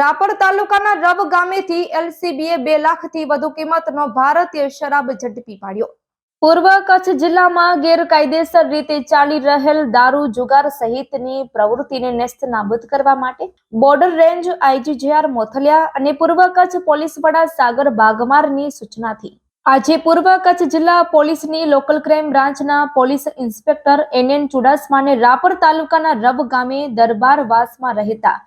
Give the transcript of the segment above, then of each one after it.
રાપર તાલુકાના રબ ગામેથી એલસીબીએ બે લાખથી વધુ કિંમતનો ભારતીય શરાબ ઝડપી પાડ્યો. પૂર્વ કચ્છ જિલ્લામાં ગેરકાયદેસર રીતે ચાલી રહેલ દારૂ જુગાર સહિતની પ્રવૃત્તિને નેસ્ત નાબૂદ કરવા માટે બોર્ડર રેન્જ આઈજીજીઆર મોથલિયા અને પૂર્વ કચ્છ પોલીસ વડા સાગર બાગમારની સૂચનાથી. આજે પૂર્વ કચ્છ જિલ્લા પોલીસની લોકલ ક્રાઇમ બ્રાન્ચના પોલીસ ઇન્સ્પેક્ટર એન એન ચુડાસમાને રાપર તાલુકાના રબ ગામે દરબારવાસમાં રહેતા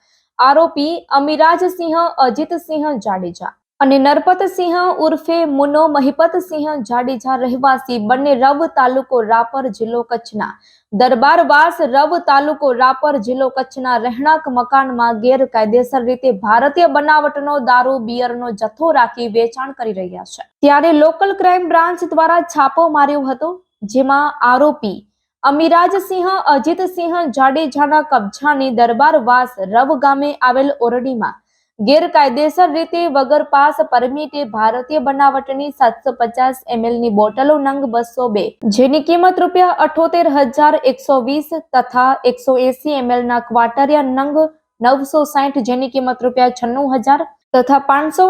આરોપી અમિરાજસિંહ, અજીતસિંહ જાડેજા અને નરપતસિંહ ઉર્ફે મુનો મહિપતસિંહ જાડેજા રહેવાસી બંને રવ તાલુકો રાપર જિલ્લો કચ્છના. દરબારવાસ રવ તાલુકો રાપર જિલ્લો કચ્છના રહેણાંક મકાનમાં ગેરકાયદેસર રીતે ભારતીય બનાવટનો દારૂ, બિયરનો જથ્થો રાખી વેચાણ કરી રહ્યા છે. ત્યારે લોકલ ક્રાઇમ બ્રાન્ચ દ્વારા છાપો માર્યો હતો, જેમાં આરોપી અમિરાજસિંહ અજીતસિંહ જાડેજાના કબજાની દરબારવાસ રવ ગામે આવેલ ઓરડીમાં ગેરકાયદેસર રીતે વગર પાસ પરમિટે ભારતીય બનાવટની સાતસો પચાસ એમએલની બોટલો નંગ બસો બે, જેની કિંમત રૂપિયા અઠોતેર હજાર એકસો વીસ તથા એકસો એસી એમએલના ક્વાટરિયા નંગ નવસો સાઠ, જેની કિંમત રૂપિયા છન્નું હજાર તથા પાંચસો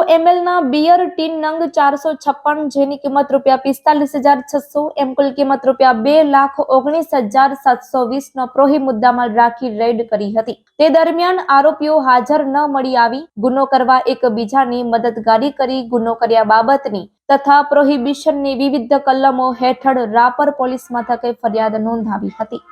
ના બિયર ટીન નંગ ચારસો છપ્પન જેની કિંમત રૂપિયા પિસ્તાલીસ હજાર છસો, એમ કુલ કિંમત રૂપિયા બે લાખ ઓગણીસ હજાર સાતસો વીસ નો પ્રોહી મુદ્દામાં રાખી રેડ કરી હતી. તે દરમિયાન આરોપીઓ હાજર ન મળી આવી, ગુનો કરવા એકબીજાની મદદગારી કરી, ગુનો કર્યા બાબતની તથા પ્રોહિબિશનની વિવિધ કલમો હેઠળ રાપર પોલીસ મથકે ફરિયાદ નોંધાવી હતી.